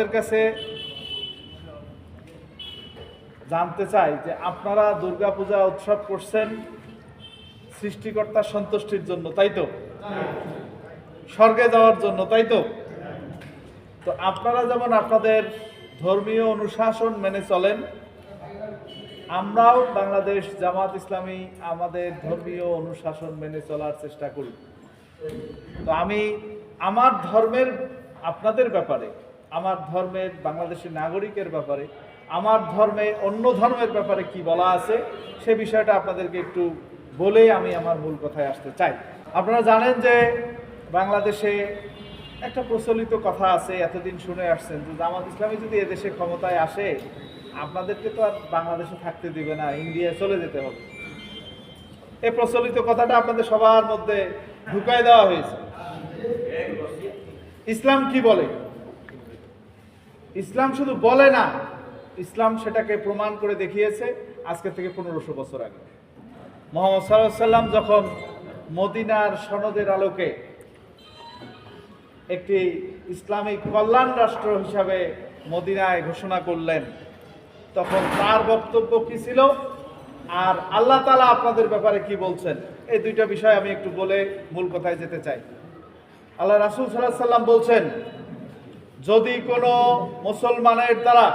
আপনাদের কাছে জানতে চাই যে আপনারা দুর্গাপূজা উৎসব করছেন সৃষ্টিকর্তার সন্তুষ্টির জন্য, তাই তো? স্বর্গে যাওয়ার জন্য, তাই তো? তো আপনারা যেমন আপনাদের ধর্মীয় অনুশাসন মেনে চলেন, আমরাও বাংলাদেশ জামাত ইসলামী আমাদের ধর্মীয় অনুশাসন মেনে চলার চেষ্টা করি। তো আমি আমার ধর্মের আপনাদের ব্যাপারে আমার ধর্মের বাংলাদেশের নাগরিকের ব্যাপারে, আমার ধর্মে অন্য ধর্মের ব্যাপারে কি বলা আছে, সে বিষয়টা আপনাদেরকে একটু বলেই আমি আমার মূল কথায় আসতে চাই। আপনারা জানেন যে বাংলাদেশে একটা প্রচলিত কথা আছে, এতদিন শুনে আসছেন, যে জামাত ইসলামী যদি এদেশে ক্ষমতায় আসে, আপনাদেরকে তো আর বাংলাদেশে থাকতে দিবে না, ইন্ডিয়ায় চলে যেতে হবে। এই প্রচলিত কথাটা আপনাদের সবার মধ্যে ঢুকাই দেওয়া হয়েছে। ইসলাম কি বলে? ইসলাম শুধু বলে না, ইসলাম সেটাকে প্রমাণ করে দেখিয়েছে আজকে থেকে পনেরোশো বছর আগে। মোহাম্মদ সাল্লাম যখন মদিনার সনদের আলোকে একটি ইসলামিক কল্যাণ রাষ্ট্র হিসাবে মদিনায় ঘোষণা করলেন, তখন তার বক্তব্য কি ছিল? আর আল্লাহ তালা আপনাদের ব্যাপারে কি বলছেন? এই দুইটা বিষয় আমি একটু বলে মূল কথায় যেতে চাই। আল্লাহ রাসুল সাল্লাহ সাল্লাম বলছেন যদি কোনো মুসলমানের দ্বারা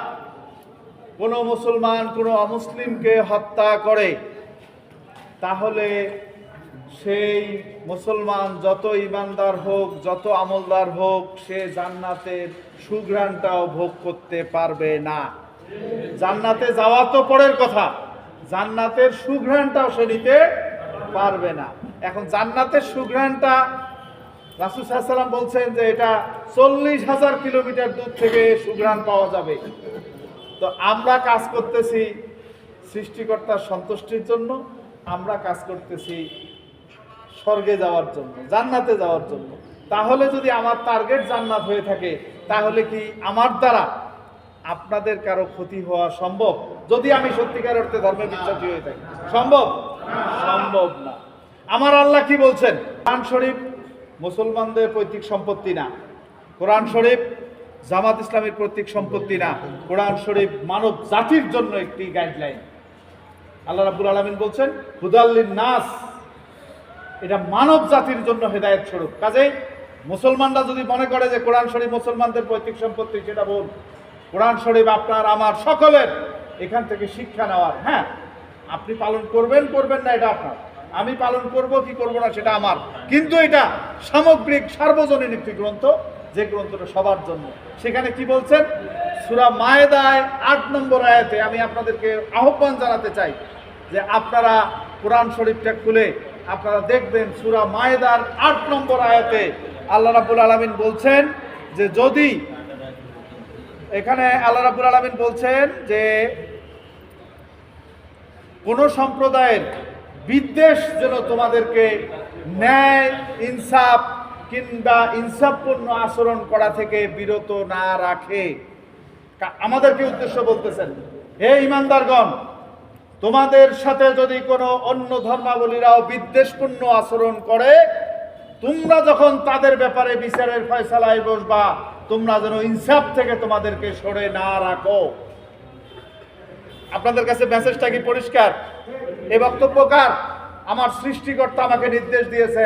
কোনো মুসলমান কোনো অমুসলিমকে হত্যা করে, তাহলে সেই মুসলমান যত ইমানদার হোক, যত আমলদার হোক, সে জান্নাতের সুঘ্রাণটাও ভোগ করতে পারবে না। জান্নাতে যাওয়া তো পরের কথা, জান্নাতের সুঘ্রাণটাও সে নিতে পারবে না। এখন জান্নাতের সুঘ্রাণটা রাসুল সাল্লাম বলছেন যে এটা চল্লিশ হাজার কিলোমিটার দূর থেকে সুঘ্রাণ পাওয়া যাবে। তো আমরা কাজ করতেছি সৃষ্টিকর্তার সন্তুষ্টির জন্য, আমরা কাজ করতেছি স্বর্গে যাওয়ার জন্য, জান্নাতে যাওয়ার জন্য। তাহলে যদি আমার টার্গেট জান্নাত হয়ে থাকে, তাহলে কি আমার দ্বারা আপনাদের কারও ক্ষতি হওয়া সম্ভব? যদি আমি সত্যিকার অর্থে ধর্মে বিশ্বাসী হয়ে থাকি, সম্ভব? সম্ভব না। আমার আল্লাহ কি বলছেন? কোরআন শরীফ মুসলমানদের পৈতৃক সম্পত্তি না। কোরআন শরীফ জামাত ইসলামের পৈতৃক সম্পত্তি না। কোরআন শরীফ মানব জাতির জন্য একটি গাইডলাইন আল্লাহ রাব্বুল আলামিন বলছেন হুদাল্লিন নাস এটা মানব জাতির জন্য হেদায়েত স্বরূপ। কাজেই মুসলমানরা যদি মনে করে যে কোরআন শরীফ মুসলমানদের পৈতৃক সম্পত্তি, সেটা বল কোরআন শরীফ আপনার, আমার সকলের এখান থেকে শিক্ষা নেওয়ার। হ্যাঁ আপনি পালন করবেন করবেন না, এটা আপনার। আমি পালন করব, কি করব না সেটা আমার। কিন্তু এটা সামগ্রিক সার্বজনীন একটি গ্রন্থ, যে গ্রন্থটা সবার জন্য। সেখানে কি বলছেন? সুরা মায়েদায় আট নম্বর আয়াতে আমি আপনাদেরকে আহ্বান জানাতে চাই যে আপনারা কোরআন শরীফটা খুলে আপনারা দেখবেন সুরা মায়েদার আট নম্বর আয়াতে আল্লাহ রাবুল আলমিন বলছেন যে যদি এখানে আল্লাহ রাবুল আলমিন বলছেন যে কোন সম্প্রদায়ের বিদ্বেষ যেন তোমাদেরকে ন্যায়, ইনসাফ কিংবা ইনসাফপূর্ণ আচরণ করা থেকে বিরত না রাখে। আমাদেরকে উদ্দেশ্য বলতেছেন? হে ইমানদারগণ, তোমাদের সাথে যদি কোনো অন্য ধর্মাবলীরাও বিদ্বেষপূর্ণ আচরণ করে, তোমরা যখন তাদের ব্যাপারে বিচারের ফয়সালায় বসবা, তোমরা যেন ইনসাফ থেকে তোমাদেরকে সরে না রাখো। আপনাদের কাছে মেসেজটা কি পরিষ্কার? এ বক্তব্য কার? আমার সৃষ্টিকর্তা আমাকে নির্দেশ দিয়েছেন।